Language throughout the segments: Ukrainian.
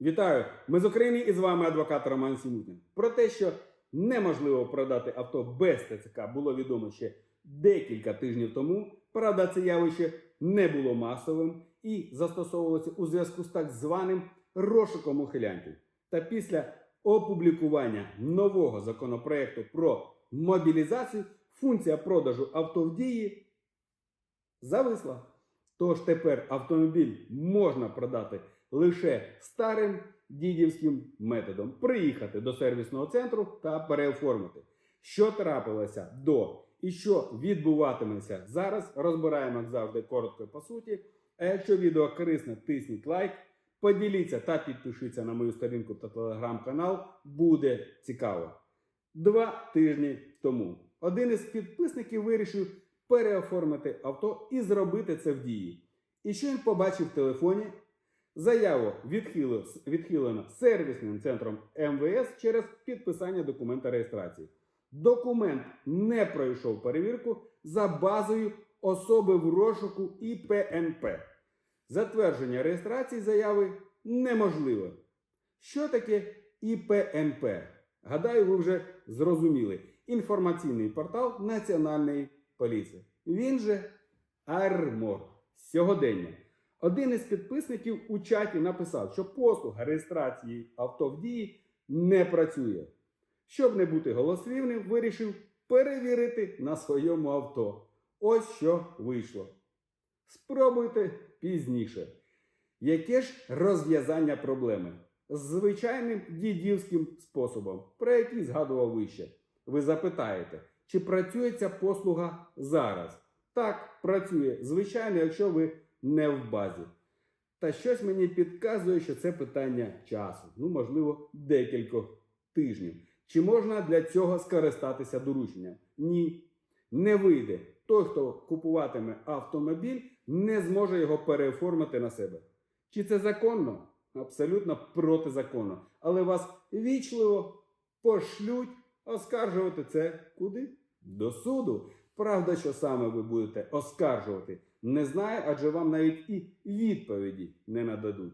Вітаю! Ми з України і з вами адвокат Роман Сімутин. Про те, що неможливо продати авто без ТЦК, було відомо ще декілька тижнів тому. Правда, це явище не було масовим і застосовувалося у зв'язку з так званим розшуком ухилянтів. Та після опублікування нового законопроекту про мобілізацію функція продажу авто в дії зависла. Тож тепер автомобіль можна продати лише старим дідівським методом. Приїхати до сервісного центру та переоформити. Що трапилося до і що відбуватиметься зараз, розбираємо як завжди коротко по суті. А якщо відео корисне, тисніть лайк, поділіться та підпишіться на мою сторінку та телеграм-канал. Буде цікаво. Два тижні тому один із підписників вирішив переоформити авто і зробити це в дії. І що він побачив в телефоні? Заяву відхилено, сервісним центром МВС через підписання документа реєстрації. Документ не пройшов перевірку за базою особи в розшуку ІПНП. Затвердження реєстрації заяви неможливе. Що таке ІПНП? Гадаю, ви вже зрозуміли. Інформаційний портал Національної поліції. Він же Армор. Сьогодення. Один із підписників у чаті написав, що послуга реєстрації авто в дії не працює. Щоб не бути голослівним, вирішив перевірити на своєму авто. Ось що вийшло. Спробуйте пізніше. Яке ж розв'язання проблеми? Звичайним дідівським способом, про який згадував вище. Ви запитаєте, чи працює ця послуга зараз? Так, працює, звичайно, якщо ви не в базі. Та щось мені підказує, що це питання часу, ну, можливо, декількох тижнів. Чи можна для цього скористатися дорученням? Ні. Не вийде. Той, хто купуватиме автомобіль, не зможе його переоформити на себе. Чи це законно? Абсолютно протизаконно. Але вас вічливо пошлють оскаржувати це куди? До суду. Правда, що саме ви будете оскаржувати, не знаю, адже вам навіть і відповіді не нададуть.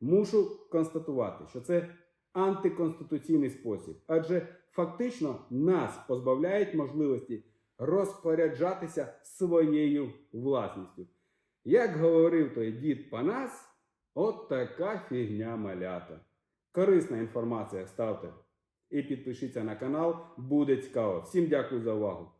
Мушу констатувати, що це антиконституційний спосіб, адже фактично нас позбавляють можливості розпоряджатися своєю власністю. Як говорив той дід Панас, от така фігня малята. Корисна інформація ставте і підпишіться на канал, буде цікаво. Всім дякую за увагу.